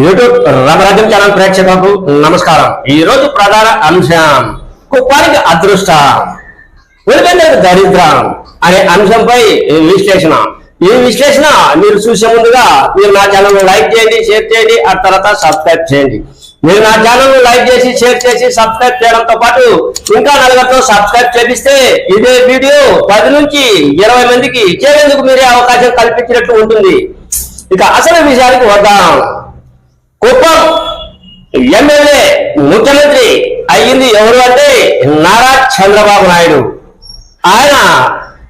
YouTube Ramarajyam channel ప్రేక్షకులకు నమస్కారం. ఈ రోజు ప్రధాన అంశం కుప్పానికి అదృష్టం. ఉడిపెందరికి దరిద్రం అనే అంశంపై విశ్లేషణ. ఈ విశ్లేషణ మీరు చూసే ముందుగా మీరు నా ఛానల్ లైక్ చేయండి షేర్ చేయండి ఆ తర్వాత సబ్స్క్రైబ్ చేయండి. మీరు నా ఛానల్ లైక్ చేసి షేర్ చేసి సబ్స్క్రైబ్ చేయడంతో పాటు ఇంకా నలుగురితో సబ్స్క్రైబ్ చేపిస్తే ఇదే వీడియో పది నుంచి ఇరవై మందికి చేరేందుకు మీరే అవకాశం కల్పించినట్లు ఉంటుంది. ఇక అసలు విషయానికి వద్దాం. కుప్పం ఎమ్మెల్యే ముఖ్యమంత్రి అయ్యింది ఎవరు అంటే నారా చంద్రబాబు నాయుడు. ఆయన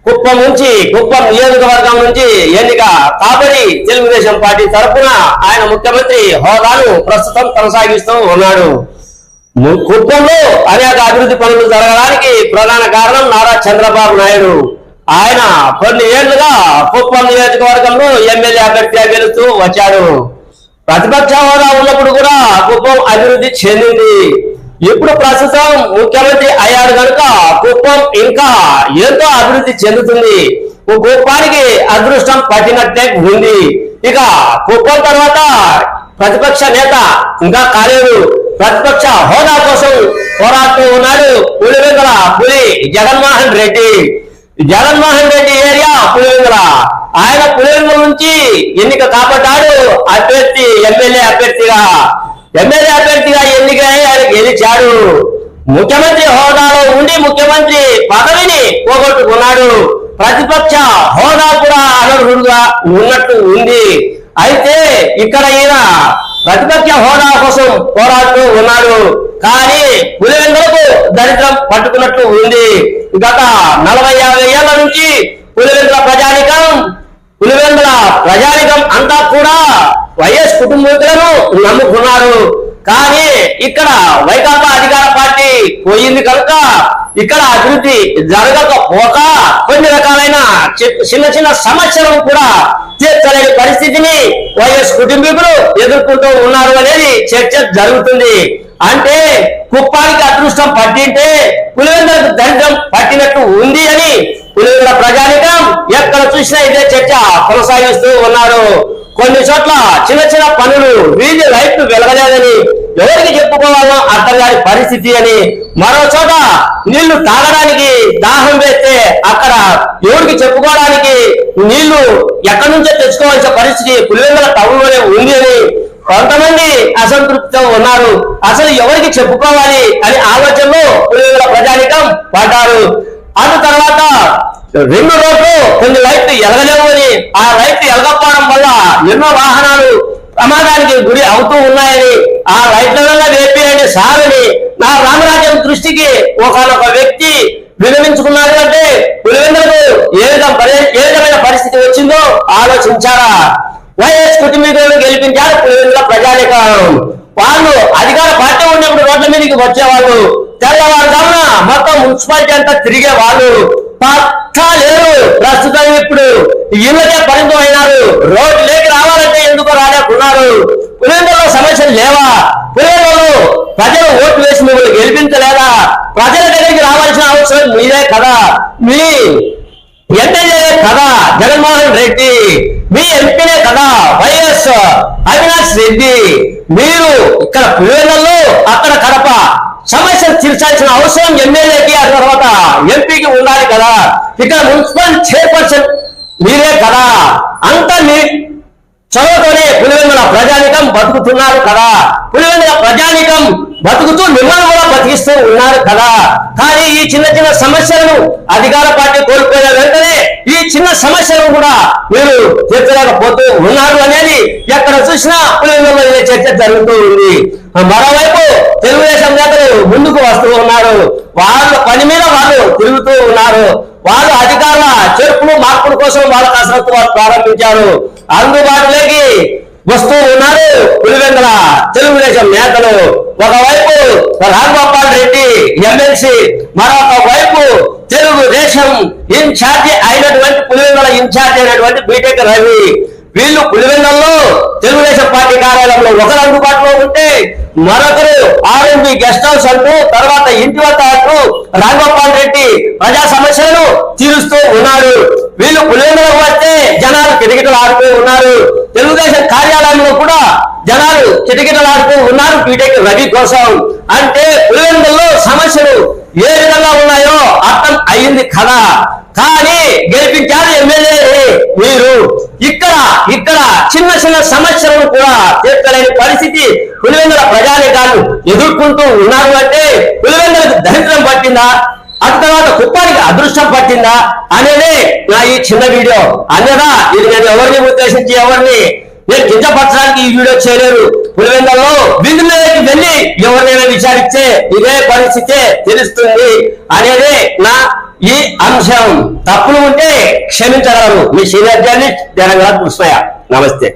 కుప్పం నుంచి కుప్పం నియోజకవర్గం నుంచి ఎన్నిక కాబడి తెలుగుదేశం పార్టీ తరఫున ఆయన ముఖ్యమంత్రి హోదాను ప్రస్తుతం కొనసాగిస్తూ ఉన్నాడు. కుప్పంలో అనేక అభివృద్ధి పనులు జరగడానికి ప్రధాన కారణం నారా చంద్రబాబు నాయుడు. ఆయన కొన్ని ఏళ్ళుగా కుప్పం నియోజకవర్గంలో ఎమ్మెల్యే అభ్యర్థిగా గెలుస్తూ వచ్చాడు. ప్రతిపక్ష హోదా ఉన్నప్పుడు కూడా కుప్పం అభివృద్ధి చెందింది. ఇప్పుడు ప్రస్తుతం ముఖ్యమంత్రి అయ్యాడు కనుక కుప్పం ఇంకా ఎంతో అభివృద్ధి చెందుతుంది. కుప్పానికి అదృష్టం పట్టినట్టే ఉంది. ఇక కుప్పం తర్వాత ప్రతిపక్ష నేత ఇంకా కాలేదు. ప్రతిపక్ష హోదా కోసం పోరాడుతూ ఉన్నాడు పులివెంకల పులి జగన్మోహన్ రెడ్డి. జగన్మోహన్ రెడ్డి ఏరియా పులివెందుల. ఆయన పులివెందుల నుంచి ఎన్నిక కాబట్టాడు అభ్యర్థి ఎమ్మెల్యే అభ్యర్థిగా. ఎమ్మెల్యే అభ్యర్థిగా ఎన్నికై ఆయన గెలిచాడు. ముఖ్యమంత్రి హోదాలో ఉండి ముఖ్యమంత్రి పదవిని పోగొట్టుకున్నాడు. ప్రతిపక్ష హోదా కూడా అనర్హుడుగా ఉన్నట్టు ఉంది. అయితే ఇక్కడ ఈయన ప్రతిపక్ష హోదా కోసం పోరాడుతూ ఉన్నాడు. కానీ పులివెందులకు దరిద్రం పట్టుకున్నట్టు ఉంది. గత నలభై యాభై ఏళ్ళ నుంచి పులివెందుల ప్రజానికం పులివెందుల ప్రజానికం అంతా కూడా వైఎస్ కుటుంబీకులను నమ్ముకున్నారు. కానీ ఇక్కడ వైకాపా అధికార పార్టీ పోయింది కనుక ఇక్కడ అభివృద్ధి జరగకపోక కొన్ని రకాలైన చిన్న చిన్న సమస్యలను కూడా తీర్చలేని పరిస్థితిని వైఎస్ కుటుంబీకులు ఎదుర్కొంటూ ఉన్నారు అనేది చర్చ జరుగుతుంది. అంటే కుప్పానికి అదృష్టం పట్టింటే పులివెందులకు దరిద్రం పట్టినట్టు ఉంది అని పులివెందుల ప్రజానికం ఎక్కడ చూసినా ఇదే చర్చ కొనసాగిస్తూ ఉన్నారు. కొన్ని చోట్ల చిన్న చిన్న పనులు వీధి లైట్లు వెలగలేదని ఎవరికి చెప్పుకోవాలో అర్థం కాని పరిస్థితి అని మరో చోట నీళ్ళు తాగడానికి దాహం వేస్తే అక్కడ ఎవరికి చెప్పుకోవడానికి నీళ్ళు ఎక్కడి నుంచో తెచ్చుకోవాల్సిన పరిస్థితి పులివెందుల టౌన్లోనే ఉంది అని కొంతమంది అసంతృప్తితో ఉన్నారు. అసలు ఎవరికి చెప్పుకోవాలి అని ఆలోచనలో పులివెందుల ప్రజానికం పడ్డారు. అటు తర్వాత రెండు రోడ్లు కొన్ని లైట్లు ఎలగలేవు అని ఆ లైట్లు ఎలగకపోవడం వల్ల ఎన్నో వాహనాలు ప్రమాదానికి గురి అవుతూ ఉన్నాయని ఆ లైట్ల వల్ల వేపేయండి సారని నా రామరాజ్యం దృష్టికి ఒకనొక వ్యక్తి విరమించుకున్నాడు అంటే పులివెందులకు ఏ విధంగా ఏ విధమైన పరిస్థితి వచ్చిందో ఆలోచించారా? వైఎస్ కుటుంబీకులను గెలిపించారు పులివెందుల వాళ్ళు అధికార పార్టీ ఉన్నప్పుడు రోడ్ల మీదకి వచ్చేవాళ్ళు. తెల్లవారుజామున మొత్తం మున్సిపాలిటీ అంతా తిరిగే వాళ్ళు పక్కా లేరు. ప్రస్తుతం ఇప్పుడు ఇళ్ళకే పరిమితం అయినారు రోడ్డు లేక రావాలంటే ఎందుకు రాలేకున్నారు? పులివెందులో సమస్యలు లేవా? పులివెందులో ప్రజలు ఓటు వేసి మిమ్మల్ని గెలిపించలేదా? ప్రజల దగ్గరికి రావాల్సిన అవసరం మీదే కదా. మీ ఎమ్మెల్యే కదా జగన్మోహన్ రెడ్డి మీ ఎంపీనే కదా వైఎస్ అవినాష్ రెడ్డి. మీరు ఇక్కడ పిల్లలు అక్కడ కడప సమస్యలు తీర్చాల్సిన అవసరం ఎమ్మెల్యేకి ఆ తర్వాత ఎంపీకి ఉండాలి కదా. ఇక్కడ మున్సిపల్ చైర్పర్సన్ మీరే కదా. అంతా మీ చదువు పులివెందుల ప్రజానికం బతుకుతున్నారు కదా. పులివెందుల ప్రజానికం బతుకుతూ మిమ్మల్ని కూడా బతికిస్తూ ఉన్నారు కదా. కానీ ఈ చిన్న చిన్న సమస్యలను అధికార పార్టీ కోల్పోయిన వెంటనే ఈ చిన్న సమస్యలను కూడా మీరు తీర్చలేకపోతూ ఉన్నారు అనేది ఎక్కడ చూసినా పులివెందుల చర్చ జరుగుతూ ఉంది. మరోవైపు తెలుగుదేశం నేతలు ముందుకు వస్తూ ఉన్నారు. వాళ్ళ పని మీద వాళ్ళు తిరుగుతూ ఉన్నారు. వాళ్ళు అధికారుల చేర్పులు మార్పుల కోసం వాళ్ళ కసరత్తు ప్రారంభించారు. అందుబాటులోకి వస్తూ ఉన్నారు. పులివెందుల తెలుగుదేశం నేతలు. ఒకవైపు రాఘగోపాల్ రెడ్డి ఎమ్మెల్సీ మరొక వైపు తెలుగుదేశం ఇన్ఛార్జి అయినటువంటి పులివెందుల ఇన్ఛార్జి అయినటువంటి బీటెక్ రవి. వీళ్ళు పులివెందుల్లో తెలుగుదేశం పార్టీ కార్యాలయంలో ఒకరు అందుబాటులో ఉంటే మరొకరు ఆర్ఎంబి గెస్ట్ హౌస్ అంటూ తర్వాత ఇంటి వద్ద అంటూ రాఘగోపాల్ రెడ్డి ప్రజా సమస్యలను తీరుస్తూ ఉన్నారు. వీళ్ళు పులివెందులకు వస్తే జనాలు కిటకిటలు ఆడుతూ ఉన్నారు. తెలుగుదేశం కార్యాలయంలో కూడా జనాలు కిటకిటలాడుతూ ఉన్నారు. పీటెక్ రవి కోసం అంటే పులివెందుల్లో సమస్యలు ఏ విధంగా ఉన్నాయో అర్థం అయ్యింది కదా. కానీ గెలిపించారు ఎమ్మెల్యే మీరు. ఇక్కడ ఇక్కడ చిన్న చిన్న సమస్యలను కూడా తీర్చలేని పరిస్థితి పులివెందుల ప్రజానికాలు ఎదుర్కొంటూ ఉన్నారు అంటే పులివెందులకు దరిద్రం పట్టిందా? ఆ తర్వాత కుప్పానికి అదృష్టం పట్టిందా? అనేదే నా ఈ చిన్న వీడియో. అన్నదా ఇది నేను ఎవరిని ఉద్దేశించి ఎవరిని? నేను కించపరచడానికి ఈ వీడియో చేయలేరు పులివెందులలో బిందులోకి వెళ్ళి ఎవరినైనా విచారిస్తే ఇదే పరిస్థితే తెలుస్తుంది అనేదే నా ఈ అంశం. తప్పులు ఉంటే క్షమించగలరు. మీ సీనియర్ జర్నలిస్ట్ తెలంగాణ కృష్ణయ్య నమస్తే.